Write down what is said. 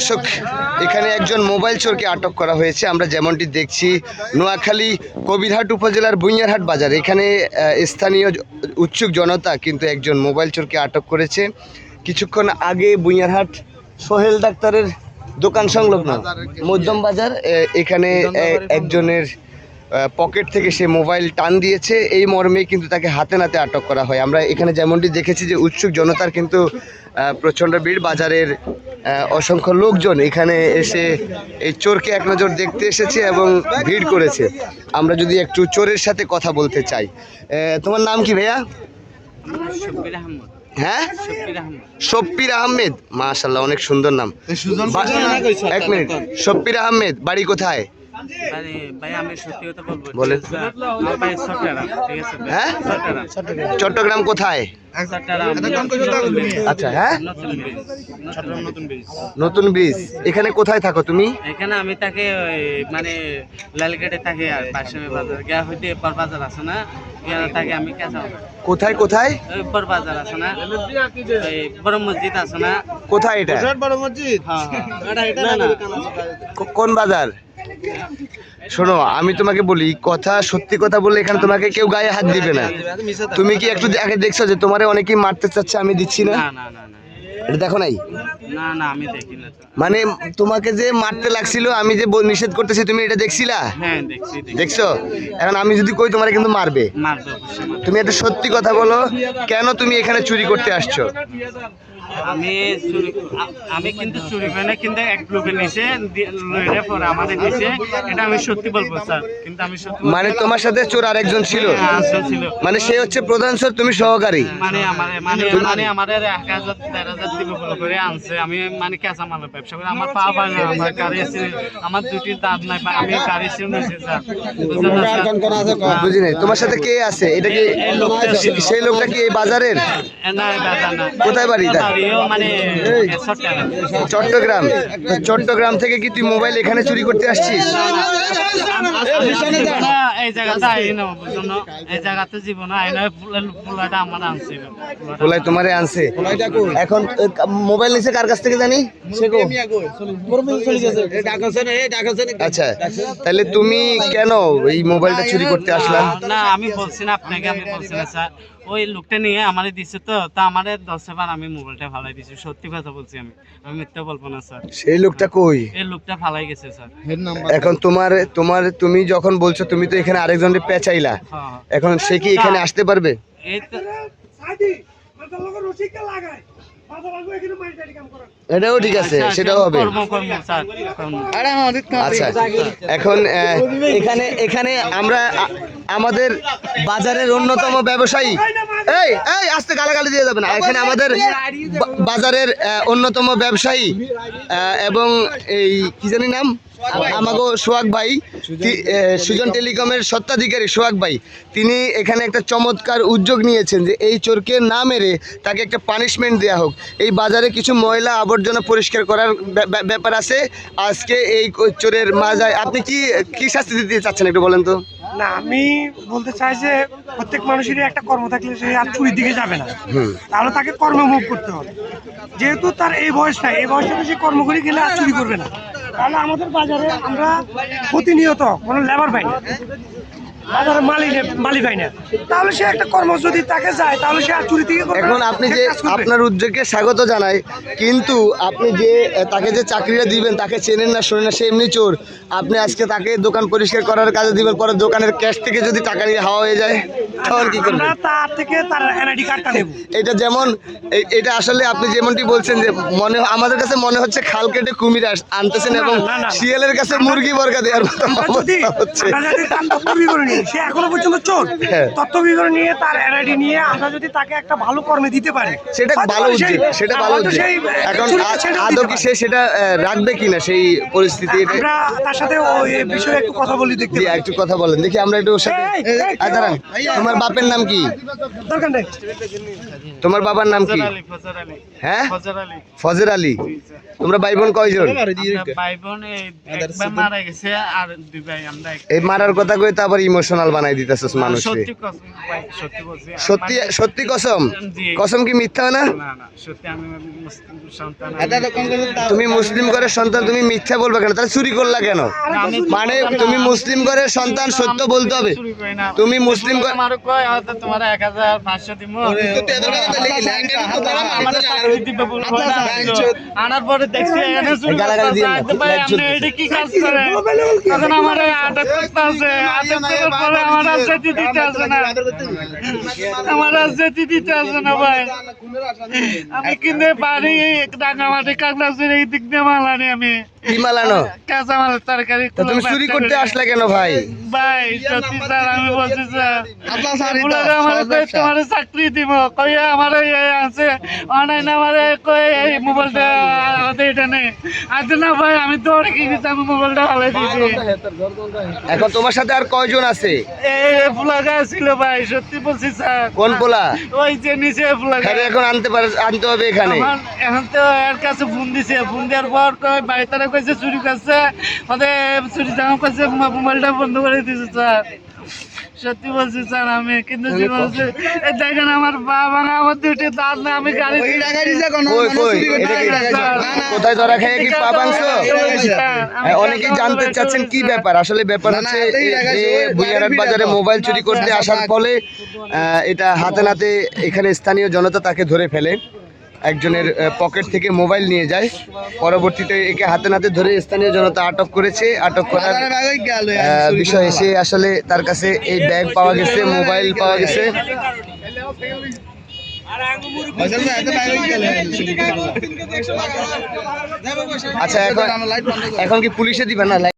দর্শক, এখানে একজন মোবাইল চোরকে আটক করা হয়েছে। আমরা যেমনটি দেখছি, নোয়াখালী কবিরহাট উপজেলার বুইয়ারহাট বাজার। এখানে স্থানীয় উৎসুক জনতা কিন্তু একজন মোবাইল চোরকে আটক করেছে। কিছুক্ষণ আগে বুইয়ারহাট সোহেল ডাক্তারের দোকান সংলগ্ন মধ্যম বাজার এখানে একজনের পকেট থেকে সে মোবাইল টান দিয়েছে। এই মর্মে কিন্তু তাকে হাতে নাতে আটক করা হয়। আমরা এখানে যেমনটি দেখেছি যে উৎসুক জনতার কিন্তু প্রচণ্ড ভিড়। বাজারের অসংখ্য লোকজন এখানে এসে এই চোরকে এক নজর দেখতে এসেছে এবং ভিড় করেছে। আমরা যদি একটু চোরের সাথে কথা বলতে চাই তোমার নাম কি ভাইয়া? হ্যাঁ? শপ্পির আহমেদ। মাশাল্লাহ অনেক সুন্দর নাম। এক মিনিট। শপ্পির আহমেদ বাড়ি কোথায়? বলেন। ভাই? হ্যাঁ? চট্টগ্রাম। কোথায়? আচ্ছা হ্যাঁ? নতুন ব্রিজ নতুন ব্রিজ এখানে কোথায় থাকো তুমি? এখানে আমি তাকে মানে লালগেটে থাকি আর পাশে বাজার। গিয়া হইতে বাজার আছে না? এখানে আমি কোথায় কোথায়? ওই পর বাজার আছে না? বড় মসজিদ আছে না? কোথায় এটা? হ্যাঁ। হ্যাঁ কোন বাজার? শোনো আমি তোমাকে বলি কথা সত্যি কথা বলে এখানে তোমাকে কেউ গায়ে হাত দিবে না। তুমি কি একটু আগে দেখছ যে তোমারে অনেকেই মারতে চাচ্ছে আমি দিচ্ছি না? এটা দেখো নাই? না না আমি দেখি না মানে তোমাকে যে মারতে লাগছিল আমি যে নিষেধ করতেছি তুমি এটা দেখছিলা? হ্যাঁ দেখছি দেখছি। এখন আমি যদি কই তোমারে কিন্তু মারবে। মারবে মারবে। তুমি একটা সত্যি কথা বলো কেন তুমি এখানে চুরি করতে আসছো? আমি আমি কিন্তু চুরি করে না কিন্তু এক লোকের নিচে লইরে পরে আমাদের নিচে এটা আমি সত্যি বলব স্যার। কিন্তু আমি সত্যি মানে তোমার সাথে চোর আরেকজন ছিল? হ্যাঁ, ছিল। মানে সে হচ্ছে প্রধান চোর তুমি সহকারী? মানে আমার মানে মানে আমাদের এক হাজার দেড় হাজার দিব বলে করে আনছে। আমি মানে কাঁচা মালের ব্যবসা করি। আমার পা পায় না আমার গাড়ি আছে আমার দুটি দাঁত নাই পা- আমি গাড়ি ছিল স্যার। না, স্যার? বুঝি নাই। তোমার সাথে কে আছে? এটা কি সেই লোকটা কি এই বাজারের? না না। কোথায় বাড়ি তার? মানে চট্টগ্রাম। চট্টগ্রাম থেকে কি তুই মোবাইল এখানে চুরি করতে আসছিস? তোমারে আনছে। এখন মোবাইল নিছে কার কাছ থেকে জানি? আচ্ছা তাহলে তুমি কেন এই মোবাইলটা চুরি করতে আসলা? না আমি বলছি না আপনাকে আমি বলছি না স্যার। ওই লোকটা নিয়ে আমারে দিছে তো তা আমারে দশ বার আমি মোবাইলটা ফালাই দিছি। সত্যি কথা বলছি আমি। আমি মিথ্যা বলব না স্যার। সেই লোকটা কই? এই লোকটা ফালাই গেছে স্যার। এখন তোমার তোমার তুমি যখন বলছো তুমি তো এখানে আরেকজনের পেঁচাইলা। হ্যাঁ। এখন সে কি এখানে আসতে পারবে? এই তো এটাও ঠিক আছে আচ্ছা, সেটাও হবে। আচ্ছা এখন এখানে এখানে আমরা আমাদের বাজারের অন্যতম ব্যবসায়ী। এই এই আস্তে গালাগালি দিয়ে যাবে না। এখানে আমাদের বাজারের অন্যতম ব্যবসায়ী এবং এই, কি জানি নাম? আমাগো সোহাগ ভাই সুজন টেলিকমের সত্ত্বাধিকারী সোহাগ ভাই। তিনি এখানে একটা চমৎকার উদ্যোগ নিয়েছেন যে এই চোরকে না মেরে তাকে একটা পানিশমেন্ট দেওয়া হোক। এই বাজারে কিছু ময়লা আবর্জনা পরিষ্কার করার ব্যা- ব্যা- ব্যাপার আছে। আজকে এই চোরের মাজায় আপনি কি কি শাস্তি দিতে চাচ্ছেন একটু বলেন তো? না আমি বলতে চাই যে প্রত্যেক মানুষেরই একটা কর্ম থাকলে সে আর চুরির দিকে যাবে না। তাহলে তাকে কর্মে মুভ করতে হবে। যেহেতু তার এই বয়সটা এই বয়সটাতে সে কর্ম করে গেলে আর চুরি করবে না। তাহলে আমাদের বাজারে আমরা প্রতিনিয়ত কোনো লেবার পাই বাজারে মালি মালি পাই না। তাহলে সে একটা কর্ম যদি তাকে যায় তাহলে সে আর চুরি থেকে এখন আপনি যে আপনার উদ্যোগকে স্বাগত জানাই কিন্তু আপনি যে তাকে যে চাকরিটা দিবেন তাকে চেনেন না শোনেন না সে এমনি চোর। আপনি আজকে তাকে দোকান পরিষ্কার করার কাজে দিবেন পরে দোকানের ক্যাশ থেকে যদি টাকা নিয়ে হাওয়া হয়ে যায় তখন কি করবেন? তার থেকে তার এনআইডি কার্ডটা নেব। এটা যেমন এটা আসলে আপনি যেমনটি বলছেন যে মনে আমাদের কাছে মনে হচ্ছে খাল কেটে কুমির আনতেছেন এবং। শিয়ালের কাছে মুরগি বর্গা দেওয়ার অবস্থা হচ্ছে। সে এখনও পর্যন্ত চোর। হ্যাঁ। তথ্য বিবরণী নিয়ে তার এনআইডি নিয়ে আমরা যদি তাকে একটা ভালো কর্মে দিতে পারি সেটা ভালো উদ্যোগ সেটা ভালো উদ্যোগ। সেই, আহ, এখন আদৌ কি সে সেটা রাখবে কিনা সেই পরিস্থিতি? আমরা তার সাথে ওই বিষয়ে একটু কথা বলি দেখতে একটু কথা বলেন। দেখি আমরা একটু সাথে দাঁড়ান। তোমার বাপের নাম কি? দরকার নেই। তোমার বাবার নাম কি? আলী হ্যাঁ? ফজর আলী ফজর আলী। তোমরা ভাই বোন কয়জন? ভাই বোন এই মারা গেছে আর দুই ভাই আমরা এই মারার কথা কই তো আবার ইমোশন ইমোশনাল বানাই দিতেছস মানুষকে সত্যি কসম সত্যি বলছি সত্যি মানে- সত্যি কসম কসম কি মিথ্যা না না না সত্যি আমি মুসলিম সন্তান আমি- তুমি মুসলিম ঘরের সন্তান তুমি মিথ্যা বলবে কেন তাহলে চুরি করলা কেন মানে তুমি মুসলিম ঘরের সন্তান সত্য বলতে হবে। তুমি মুসলিম। আনার পরে দেখছি এখানে কি কাজ তখন আমার আটক করতে আছে আটক করার পরে আমার আর যেতে দিতে আছে না। আমার আর যেতে দিতে আছে না ভাই। আমি কিনে পারি রাঙামাটি কাগলাচুর এই দিক দিয়ে মালানি আমি। কি মালানো কাঁচা তরকারি তুমি চুরি করতে আসলে কেন ভাই? ভাই সত্যি স্যার আমি বলছি স্যার আমার তোমার চাকরি দিব। কইয়া আমার আছে অনলাইন আমার কই এই মোবাইলটা আমাদের এটা নেই আজ না ভাই আমি দৌড়ে কি গেছি আমি মোবাইলটা হালাই দিয়েছি। এখন তোমার সাথে আর কয়জন আছে? এই ফুলাগা ছিল ভাই সত্যি বলছি স্যার। কোন পোলা ওই যে নিচে ফুলাগা হ্যাঁ এখন আনতে পারে আনতে হবে এখানে। এখন তো এর কাছে ফোন দিছে। ফোন দেওয়ার পর কয় বাড়ি তারা কইছে চুরি করছে। আমাদের চুরি জামা করছে মোবাইলটা বন্ধ করে দিয়েছে স্যার। সত্যি বলছি স্যার আমি কিন্তু দেখেন আমার বাবা না আমার দুটি দাঁত না আমি গাড়ি কোথায় ধরা খেয়ে কি পা ভাঙছো? হ্যাঁ, অনেকেই জানতে চাচ্ছেন কি ব্যাপার? আসলে ব্যাপার হচ্ছে বাজারে মোবাইল চুরি করতে আসার ফলে আহ, এটা হাতে নাতে এখানে স্থানীয় জনতা তাকে ধরে ফেলে। একজনের পকেট থেকে মোবাইল নিয়ে যায়। পরবর্তীতে একে হাতে নাতে ধরে স্থানীয় জনতা আটক করেছে। আটক করার বিষয় এসে আসলে তার কাছে এই ব্যাগ পাওয়া গেছে, মোবাইল পাওয়া গেছে। আচ্ছা এখন এখন কি পুলিশে দিবে না?